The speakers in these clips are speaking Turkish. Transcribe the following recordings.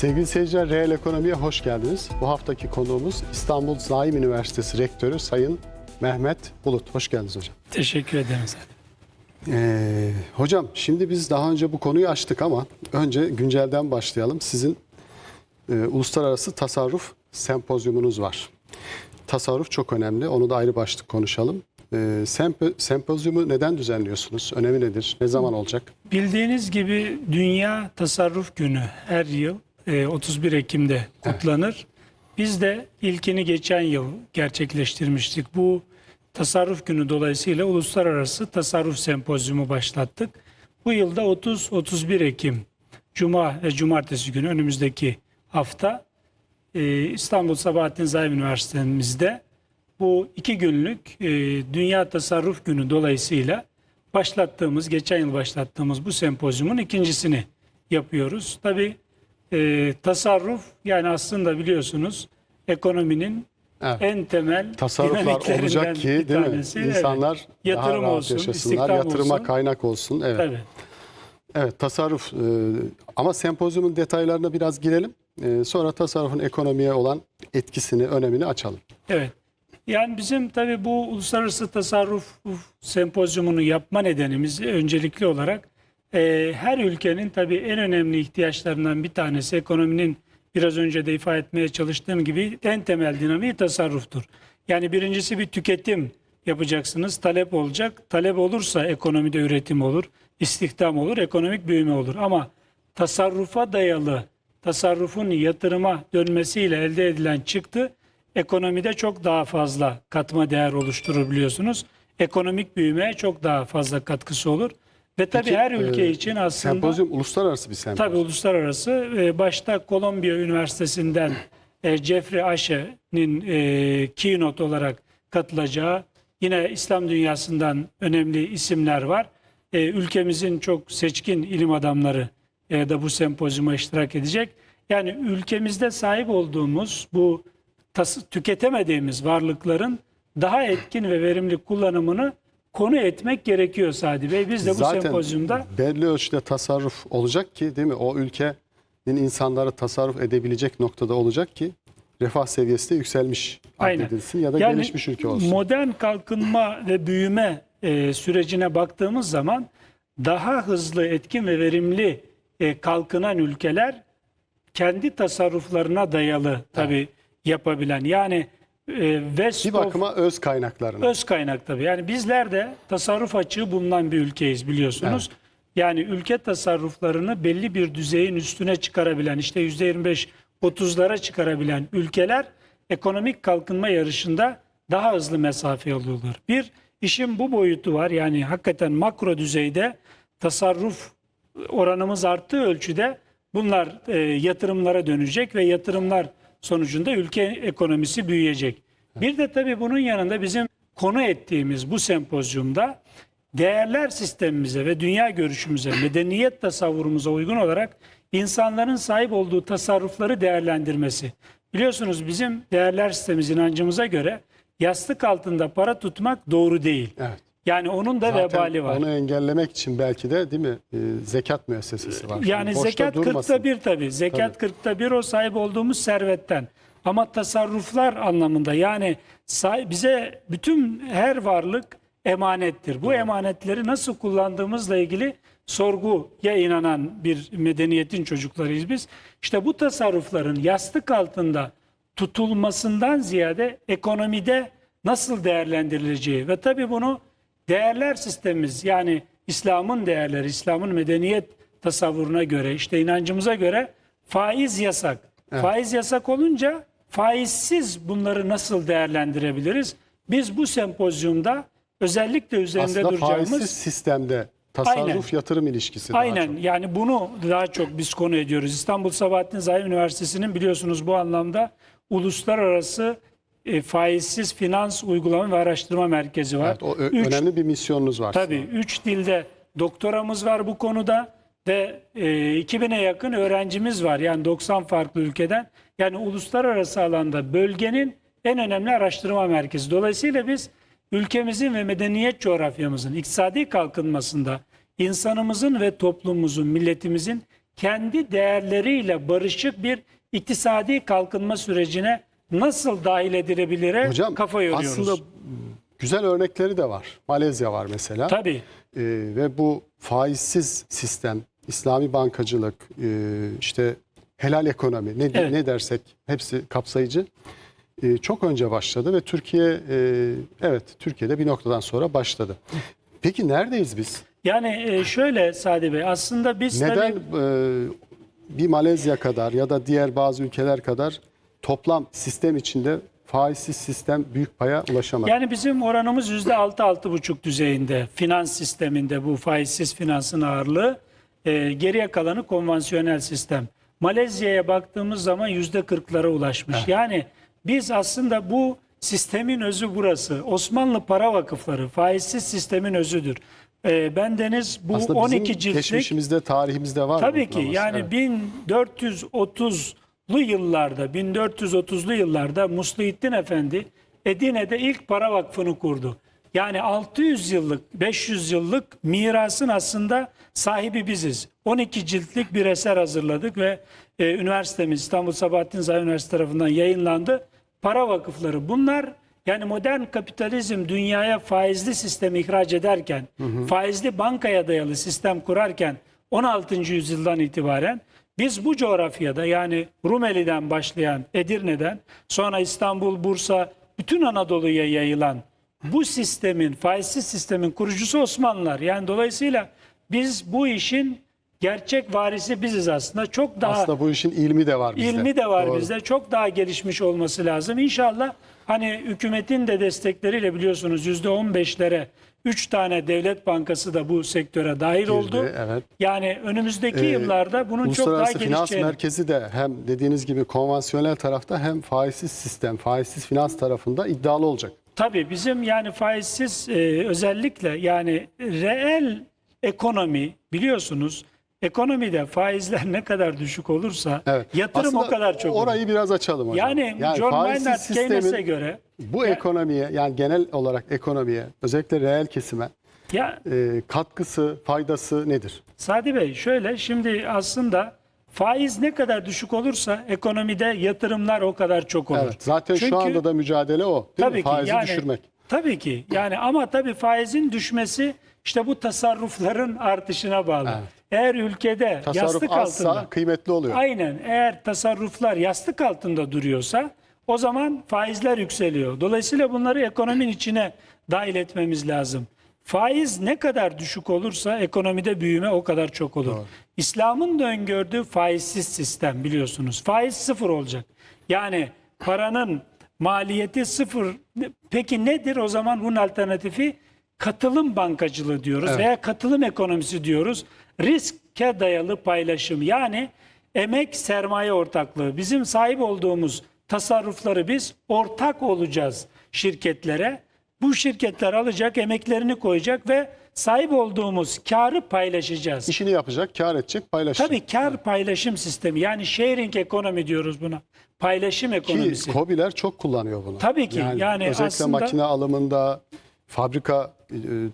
Sevgili seyirciler, Reel Ekonomi'ye hoş geldiniz. Bu haftaki konuğumuz İstanbul Zaim Üniversitesi Rektörü Sayın Mehmet Bulut. Hoş geldiniz hocam. Teşekkür ederim zaten. Ee, hocam şimdi biz daha önce bu konuyu açtık ama önce güncelden başlayalım. Sizin e, uluslararası tasarruf sempozyumunuz var. Tasarruf çok önemli. Onu da ayrı başlık konuşalım. Ee, sempo- sempozyumu neden düzenliyorsunuz? Önemi nedir? Ne zaman olacak? Bildiğiniz gibi Dünya Tasarruf Günü her yıl e, 31 Ekim'de kutlanır. Biz de ilkini geçen yıl gerçekleştirmiştik. Bu tasarruf günü dolayısıyla uluslararası tasarruf sempozyumu başlattık. Bu yılda 30-31 Ekim Cuma ve Cumartesi günü önümüzdeki hafta e, İstanbul Sabahattin Zaim Üniversitemizde bu iki günlük e, Dünya Tasarruf Günü dolayısıyla başlattığımız, geçen yıl başlattığımız bu sempozyumun ikincisini yapıyoruz. Tabii e, tasarruf yani aslında biliyorsunuz ekonominin Evet. en temel Tasarruflar olacak ki bir değil mi? tanesi. Evet. İnsanlar daha Yatırım rahat olsun, yaşasınlar, yatırıma olsun. kaynak olsun. Evet. Tabii. Evet tasarruf e, ama sempozyumun detaylarına biraz girelim. E, sonra tasarrufun ekonomiye olan etkisini, önemini açalım. Evet. Yani bizim tabii bu uluslararası tasarruf sempozyumunu yapma nedenimiz öncelikli olarak e, her ülkenin tabii en önemli ihtiyaçlarından bir tanesi ekonominin biraz önce de ifade etmeye çalıştığım gibi en temel dinamiği tasarruftur. Yani birincisi bir tüketim yapacaksınız, talep olacak. Talep olursa ekonomide üretim olur, istihdam olur, ekonomik büyüme olur. Ama tasarrufa dayalı, tasarrufun yatırıma dönmesiyle elde edilen çıktı ekonomide çok daha fazla katma değer oluşturur biliyorsunuz. Ekonomik büyümeye çok daha fazla katkısı olur. Ve tabii Peki, her ülke e, için aslında Sempozyum uluslararası bir sempozyum. tabii uluslararası e, başta Kolombiya Üniversitesi'nden e, Jeffrey Ashe'nin e, keynote olarak katılacağı yine İslam dünyasından önemli isimler var. E, ülkemizin çok seçkin ilim adamları e, da bu sempozyuma iştirak edecek. Yani ülkemizde sahip olduğumuz bu tas- tüketemediğimiz varlıkların daha etkin ve verimli kullanımını konu etmek gerekiyor Sadi Bey. Biz de bu Zaten sempozyumda belli ölçüde tasarruf olacak ki değil mi? O ülkenin insanları tasarruf edebilecek noktada olacak ki refah seviyesi de yükselmiş Aynen. addedilsin ya da Yani gelişmiş ülke olsun. Modern kalkınma ve büyüme e, sürecine baktığımız zaman daha hızlı, etkin ve verimli e, kalkınan ülkeler kendi tasarruflarına dayalı tabii yapabilen. Yani e, West bir bakıma öz kaynaklarına. Öz kaynak tabii. Yani bizler de tasarruf açığı bulunan bir ülkeyiz biliyorsunuz. Yani ülke tasarruflarını belli bir düzeyin üstüne çıkarabilen, işte %25 30'lara çıkarabilen ülkeler ekonomik kalkınma yarışında daha hızlı mesafe alıyorlar. Bir işin bu boyutu var. Yani hakikaten makro düzeyde tasarruf oranımız arttığı ölçüde bunlar e, yatırımlara dönecek ve yatırımlar sonucunda ülke ekonomisi büyüyecek. Bir de tabii bunun yanında bizim konu ettiğimiz bu sempozyumda değerler sistemimize ve dünya görüşümüze, medeniyet tasavvurumuza uygun olarak insanların sahip olduğu tasarrufları değerlendirmesi. Biliyorsunuz bizim değerler sistemimiz inancımıza göre yastık altında para tutmak doğru değil. Evet. Yani onun da Zaten vebali var. onu engellemek için belki de değil mi e, zekat müessesesi var. Yani Boşta zekat kırkta bir tabii. Zekat kırkta bir o sahip olduğumuz servetten. Ama tasarruflar anlamında yani bize bütün her varlık emanettir. Bu emanetleri nasıl kullandığımızla ilgili sorguya inanan bir medeniyetin çocuklarıyız biz. İşte bu tasarrufların yastık altında tutulmasından ziyade ekonomide nasıl değerlendirileceği ve tabii bunu değerler sistemimiz yani İslam'ın değerleri, İslam'ın medeniyet tasavvuruna göre, işte inancımıza göre faiz yasak. Faiz yasak olunca faizsiz bunları nasıl değerlendirebiliriz? Biz bu sempozyumda özellikle üzerinde Aslında duracağımız faizsiz sistemde tasarruf Aynen. yatırım ilişkisi daha Aynen çok. yani bunu daha çok biz konu ediyoruz. İstanbul Sabahattin Zaim Üniversitesi'nin biliyorsunuz bu anlamda uluslararası e, faizsiz finans uygulama ve araştırma merkezi var. Evet, o Üç önemli bir misyonunuz var. Tabii 3 dilde doktoramız var bu konuda ve e, 2000'e yakın öğrencimiz var. Yani 90 farklı ülkeden. Yani uluslararası alanda bölgenin en önemli araştırma merkezi. Dolayısıyla biz ülkemizin ve medeniyet coğrafyamızın iktisadi kalkınmasında insanımızın ve toplumumuzun, milletimizin kendi değerleriyle barışık bir iktisadi kalkınma sürecine nasıl dahil edilebilire Hocam kafa yoruyoruz. aslında güzel örnekleri de var. Malezya var mesela. Tabii. Ee, ve bu faizsiz sistem, İslami bankacılık, e, işte helal ekonomi ne, Evet. ne dersek hepsi kapsayıcı. E, çok önce başladı ve Türkiye e, evet Türkiye'de bir noktadan sonra başladı. Peki neredeyiz biz? Yani e, şöyle Sadi Bey aslında biz Neden tabii e, bir Malezya kadar ya da diğer bazı ülkeler kadar toplam sistem içinde faizsiz sistem büyük paya ulaşamadı? yani bizim oranımız yüzde altı altı buçuk düzeyinde finans sisteminde bu faizsiz finansın ağırlığı e, geriye kalanı konvansiyonel sistem. Malezya'ya baktığımız zaman yüzde kırklara ulaşmış. Yani biz aslında bu sistemin özü burası. Osmanlı para vakıfları faizsiz sistemin özüdür. E, ben Deniz bu Aslında bizim 12 ciltlik geçmişimizde, tarihimizde var. Tabii ki yani evet. 1430'lu yıllarda 1430'lu yıllarda Musluhittin Efendi Edirne'de ilk para vakfını kurdu. Yani 600 yıllık 500 yıllık mirasın aslında sahibi biziz. 12 ciltlik bir eser hazırladık ve e, üniversitemiz İstanbul Sabahattin Zahi Üniversitesi tarafından yayınlandı. Para vakıfları bunlar yani modern kapitalizm dünyaya faizli sistemi ihraç ederken, faizli bankaya dayalı sistem kurarken 16. yüzyıldan itibaren biz bu coğrafyada yani Rumeli'den başlayan Edirne'den sonra İstanbul, Bursa, bütün Anadolu'ya yayılan bu sistemin, faizsiz sistemin kurucusu Osmanlılar. Yani dolayısıyla biz bu işin gerçek varisi biziz aslında. Çok daha Aslında bu işin ilmi de var bizde. İlmi de var Doğru. bizde. Çok daha gelişmiş olması lazım. İnşallah hani hükümetin de destekleriyle biliyorsunuz %15'lere 3 tane devlet bankası da bu sektöre dahil oldu. evet. Yani önümüzdeki Ee, yıllarda bunun çok daha Uluslararası Finans gelişeceğini. Merkezi de hem dediğiniz gibi konvansiyonel tarafta hem faizsiz sistem, faizsiz finans tarafında iddialı olacak. Tabii bizim yani faizsiz e, özellikle yani reel ekonomi biliyorsunuz ekonomide faizler ne kadar düşük olursa Evet. yatırım Aslında o kadar çok olur. Orayı biraz açalım hocam. Yani, John faizsiz Maynard Keynes'e göre bu ekonomiye yani genel olarak ekonomiye özellikle reel kesime ya e, katkısı, faydası nedir? Sadi Bey şöyle şimdi aslında faiz ne kadar düşük olursa ekonomide yatırımlar o kadar çok olur. Evet. Zaten Çünkü- şu anda da mücadele o. Değil tabii mi? ki Faizi yani, düşürmek. Tabii ki yani ama tabii faizin düşmesi işte bu tasarrufların artışına bağlı. Evet. Eğer ülkede Tasarruf yastık azsa altında kıymetli oluyor. aynen eğer tasarruflar yastık altında duruyorsa o zaman faizler yükseliyor. Dolayısıyla bunları ekonominin içine dahil etmemiz lazım. Faiz ne kadar düşük olursa ekonomide büyüme o kadar çok olur. İslam'ın da öngördüğü faizsiz sistem biliyorsunuz. Faiz sıfır olacak. Yani paranın maliyeti sıfır. Peki nedir o zaman bunun alternatifi? Katılım bankacılığı diyoruz veya katılım ekonomisi diyoruz. Riske dayalı paylaşım yani emek sermaye ortaklığı. Bizim sahip olduğumuz tasarrufları biz ortak olacağız şirketlere. Bu şirketler alacak, emeklerini koyacak ve sahip olduğumuz karı paylaşacağız. İşini yapacak, kar edecek, paylaşacak. Tabii kar paylaşım sistemi yani sharing ekonomi diyoruz buna. Paylaşım Ki ekonomisi. KOBİ'ler çok kullanıyor bunu. Tabii ki, yani özellikle aslında- makine alımında, fabrika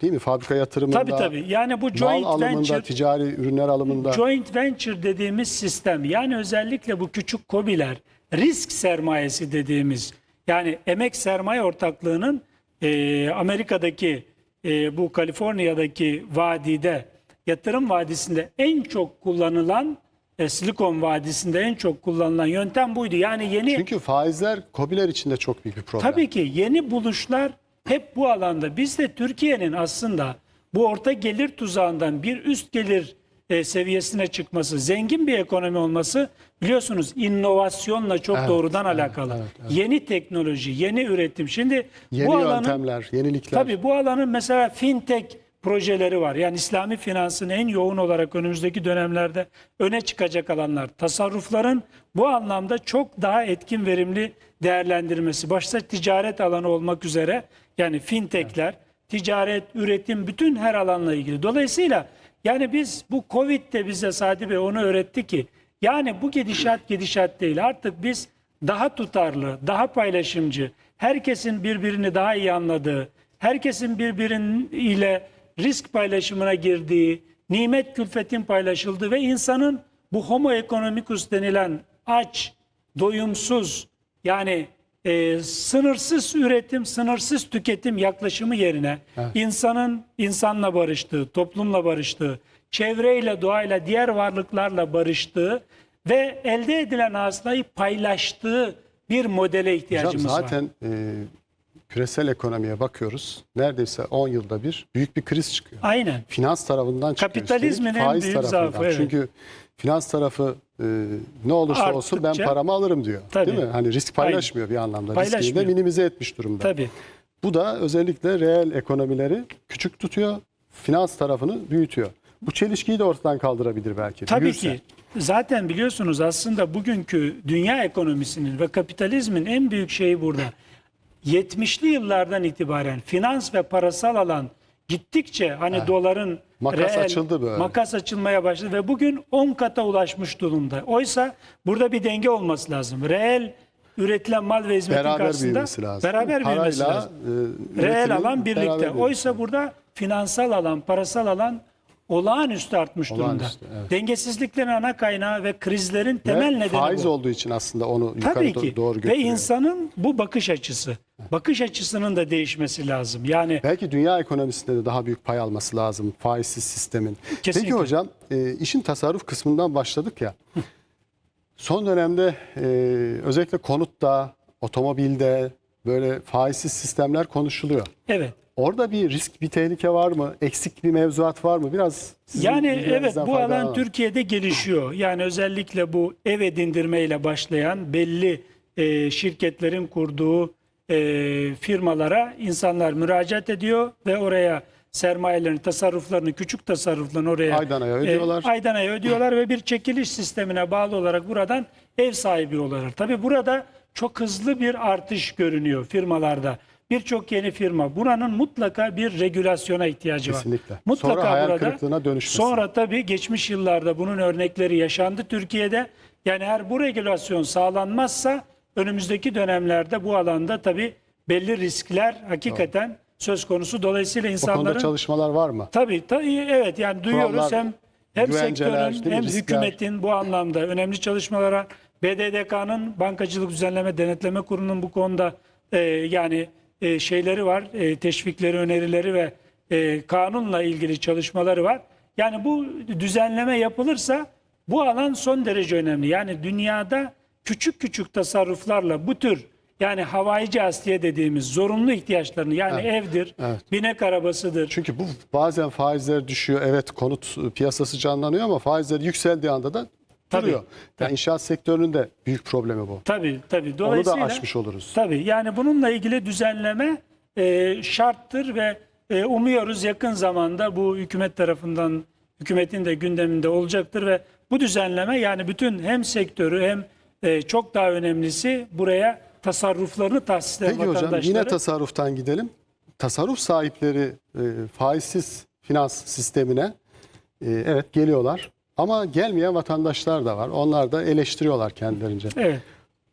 değil mi? Fabrika yatırımında, Tabii tabii. Yani bu mal joint alımında, venture ticari ürünler alımında. Joint venture dediğimiz sistem yani özellikle bu küçük kobiler risk sermayesi dediğimiz yani emek sermaye ortaklığının e, Amerika'daki e, bu Kaliforniya'daki vadide yatırım vadisinde en çok kullanılan e, Silikon Vadisi'nde en çok kullanılan yöntem buydu. Yani yeni Çünkü faizler KOBİ'ler için de çok büyük bir problem. Tabii ki yeni buluşlar hep bu alanda. Biz de Türkiye'nin aslında bu orta gelir tuzağından bir üst gelir e, seviyesine çıkması, zengin bir ekonomi olması biliyorsunuz inovasyonla çok Evet, doğrudan evet, alakalı. evet, evet. Yeni teknoloji, yeni üretim. Şimdi Yeni bu alanın yöntemler, yenilikler. Tabii bu alanın mesela fintech projeleri var. Yani İslami finansın en yoğun olarak önümüzdeki dönemlerde öne çıkacak alanlar. Tasarrufların bu anlamda çok daha etkin verimli değerlendirmesi. Başta ticaret alanı olmak üzere yani fintechler, ticaret, üretim bütün her alanla ilgili. Dolayısıyla yani biz bu Covid de bize Sadi Bey onu öğretti ki yani bu gidişat gidişat değil. Artık biz daha tutarlı, daha paylaşımcı, herkesin birbirini daha iyi anladığı, herkesin birbiriyle risk paylaşımına girdiği, nimet külfetin paylaşıldığı ve insanın bu homo economicus denilen aç, doyumsuz yani e, sınırsız üretim, sınırsız tüketim yaklaşımı yerine insanın insanla barıştığı, toplumla barıştığı, çevreyle, doğayla, diğer varlıklarla barıştığı ve elde edilen hasılayı paylaştığı bir modele Hocam ihtiyacımız var. zaten e, küresel ekonomiye bakıyoruz. Neredeyse 10 yılda bir büyük bir kriz çıkıyor. Aynen. Finans tarafından çıkıyor. Kapitalizmin üstelik, en büyük zaafı, evet. Çünkü finans tarafı e, ne olursa olsun ben Arttıkça- paramı alırım diyor. Tabii. Değil mi? Hani risk paylaşmıyor bir anlamda. Riskini de Paylaşmıyor. minimize etmiş durumda. Tabii. Bu da özellikle reel ekonomileri küçük tutuyor, finans tarafını büyütüyor. Bu çelişkiyi de ortadan kaldırabilir belki. Tabii büyürse. ki. Zaten biliyorsunuz aslında bugünkü dünya ekonomisinin ve kapitalizmin en büyük şeyi burada. 70'li yıllardan itibaren finans ve parasal alan gittikçe hani doların Makas açıldı böyle. Makas açılmaya başladı ve bugün 10 kata ulaşmış durumda. Oysa burada bir denge olması lazım. Reel üretilen mal ve hizmetin Beraber karşısında lazım. beraber büyümesi Parayla, lazım. e, Reel alan birlikte. büyümesi Oysa burada finansal alan, parasal alan olağanüstü artmış durumda. Olağanüstü, evet. Dengesizliklerin ana kaynağı ve krizlerin temel Ve nedeni faiz bu. olduğu için aslında onu yukarı Tabii ki. doğru Ve götürüyor. insanın bu bakış açısı. Bakış açısının da değişmesi lazım. Yani Belki dünya ekonomisinde de daha büyük pay alması lazım faizsiz sistemin. Kesinlikle. Peki hocam e, işin tasarruf kısmından başladık ya. Son dönemde e, özellikle konutta, otomobilde böyle faizsiz sistemler konuşuluyor. evet. Orada bir risk, bir tehlike var mı? Eksik bir mevzuat var mı? Biraz sizin Yani evet bilgilerinizden bu alan. Türkiye'de gelişiyor. Yani özellikle bu ev edindirmeyle başlayan belli e, şirketlerin kurduğu e, firmalara insanlar müracaat ediyor ve oraya sermayelerini, tasarruflarını, küçük tasarruflarını oraya Aydan aya ödüyorlar. E, aydan aya ödüyorlar ve bir çekiliş sistemine bağlı olarak buradan ev sahibi oluyorlar. Tabii burada çok hızlı bir artış görünüyor firmalarda. Birçok yeni firma. Buranın mutlaka bir regülasyona ihtiyacı var. Kesinlikle. Mutlaka Sonra hayal burada. kırıklığına dönüşmesin. Sonra tabii geçmiş yıllarda bunun örnekleri yaşandı Türkiye'de. Yani eğer bu regülasyon sağlanmazsa önümüzdeki dönemlerde bu alanda tabii belli riskler hakikaten söz konusu. Dolayısıyla insanların konuda çalışmalar var mı? Tabii, tabii evet yani duyuyoruz Kurallar, hem hem sektörün hem Riskler. hükümetin bu anlamda önemli çalışmalara BDDK'nın Bankacılık Düzenleme Denetleme Kurulu'nun bu konuda e, yani e, şeyleri var, e, teşvikleri, önerileri ve e, kanunla ilgili çalışmaları var. Yani bu düzenleme yapılırsa bu alan son derece önemli. Yani dünyada küçük küçük tasarruflarla bu tür yani havaici asliye dediğimiz zorunlu ihtiyaçlarını yani evdir, evet. binek arabasıdır, Çünkü bu bazen faizler düşüyor. Evet konut piyasası canlanıyor ama faizler yükseldiği anda da Tabii. duruyor. Yani inşaat sektörünün de büyük problemi bu. Tabii tabii. Onu da Dolayısıyla aşmış oluruz. tabii yani bununla ilgili düzenleme e, şarttır ve e, umuyoruz yakın zamanda bu hükümet tarafından hükümetin de gündeminde olacaktır ve bu düzenleme yani bütün hem sektörü hem e, çok daha önemlisi buraya tasarruflarını tahsis eden Peki hocam vatandaşları yine tasarruftan gidelim. Tasarruf sahipleri e, faizsiz finans sistemine e, evet geliyorlar. Ama gelmeyen vatandaşlar da var. Onlar da eleştiriyorlar kendilerince. evet.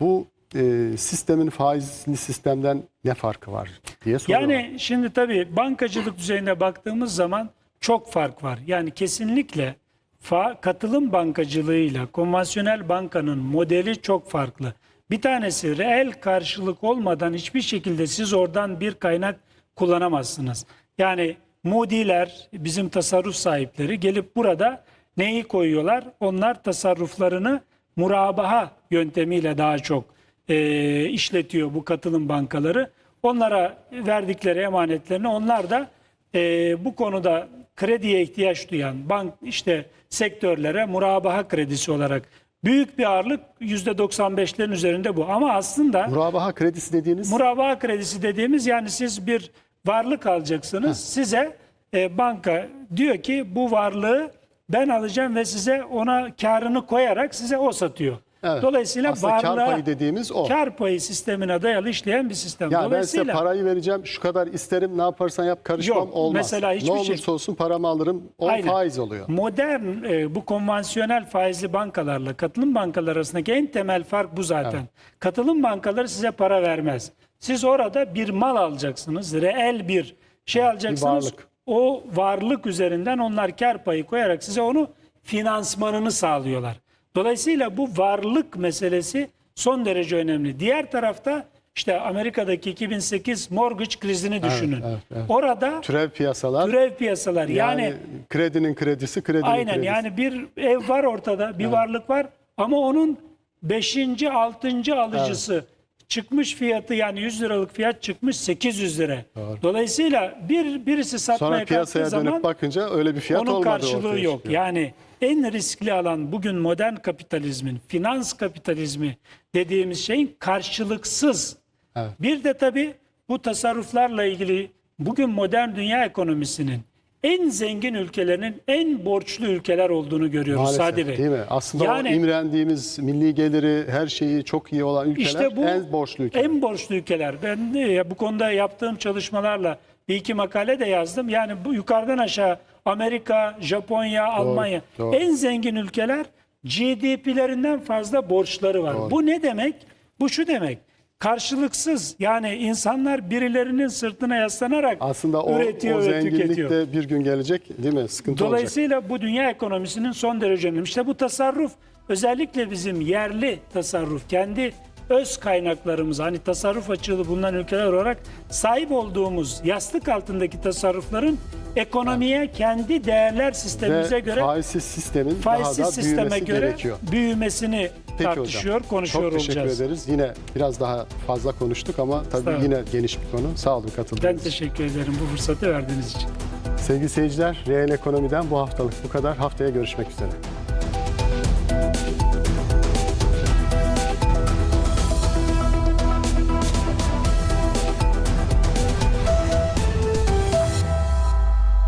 Bu e, sistemin faizli sistemden ne farkı var diye soruyorlar. Yani şimdi tabii bankacılık düzeyine baktığımız zaman çok fark var. Yani kesinlikle fa katılım bankacılığıyla konvansiyonel bankanın modeli çok farklı. Bir tanesi reel karşılık olmadan hiçbir şekilde siz oradan bir kaynak kullanamazsınız. Yani Moody'ler bizim tasarruf sahipleri gelip burada neyi koyuyorlar? Onlar tasarruflarını murabaha yöntemiyle daha çok e, işletiyor bu katılım bankaları. Onlara verdikleri emanetlerini onlar da e, bu konuda krediye ihtiyaç duyan bank işte sektörlere murabaha kredisi olarak büyük bir ağırlık %95'lerin üzerinde bu. Ama aslında Murabaha kredisi dediğiniz murabaha kredisi dediğimiz yani siz bir varlık alacaksınız. Size e, banka diyor ki bu varlığı ben alacağım ve size ona karını koyarak size o satıyor. Evet. Dolayısıyla Aslında kar varlığa- payı dediğimiz o. Kar payı sistemine dayalı işleyen bir sistem. Ya ben size parayı vereceğim, şu kadar isterim, ne yaparsan yap karışmam Yok, olmaz. mesela hiçbir ne şey- olursa olsun paramı alırım, o Aynen. faiz oluyor. Modern e, bu konvansiyonel faizli bankalarla katılım bankaları arasındaki en temel fark bu zaten. Katılım bankaları size para vermez. Siz orada bir mal alacaksınız, reel bir şey alacaksınız. varlık. O varlık üzerinden onlar kar payı koyarak size onu finansmanını sağlıyorlar. Dolayısıyla bu varlık meselesi son derece önemli. Diğer tarafta işte Amerika'daki 2008 mortgage krizini düşünün. evet, evet. Orada Türev piyasalar. türev piyasalar yani, yani kredinin kredisi, kredinin Aynen kredisi. yani bir ev var ortada, bir varlık var ama onun 5. 6. alıcısı çıkmış fiyatı yani 100 liralık fiyat çıkmış 800 lira. Dolayısıyla bir birisi Sonra satmaya piyasaya kalktığı dönüp zaman bakınca öyle bir fiyat onun karşılığı yok. çıkıyor. Yani en riskli alan bugün modern kapitalizmin, finans kapitalizmi dediğimiz şeyin karşılıksız. Evet. Bir de tabii bu tasarruflarla ilgili bugün modern dünya ekonomisinin en zengin ülkelerinin en borçlu ülkeler olduğunu görüyoruz Maalesef Sadi Bey. değil mi? Aslında Yani- o imrendiğimiz milli geliri her şeyi çok iyi olan ülkeler İşte bu en borçlu ülkeler. En borçlu ülkeler. Ben de ya bu konuda yaptığım çalışmalarla bir iki makale de yazdım. Yani bu yukarıdan aşağı Amerika, Japonya, Almanya doğru. en zengin ülkeler GDP'lerinden fazla borçları var. Bu ne demek? Bu şu demek. Karşılıksız yani insanlar birilerinin sırtına yaslanarak Aslında o, üretiyor o ve zenginlik tüketiyor. de bir gün gelecek değil mi? Sıkıntı olacak. Dolayısıyla bu dünya ekonomisinin son derece önemli. İşte bu tasarruf özellikle bizim yerli tasarruf, kendi öz kaynaklarımız hani tasarruf açığı bulunan ülkeler olarak sahip olduğumuz yastık altındaki tasarrufların ekonomiye kendi değerler sistemimize Ve göre faizsiz sistemin faizsiz daha da sisteme büyümesi göre gerekiyor. büyümesini Peki tartışıyor, hocam. konuşuyor Çok teşekkür olacağız. ederiz. Yine biraz daha fazla konuştuk ama tabii yine geniş bir konu. Sağ olun katıldığınız Ben teşekkür ederim bu fırsatı verdiğiniz için. Sevgili seyirciler, Reel Ekonomi'den bu haftalık bu kadar. Haftaya görüşmek üzere.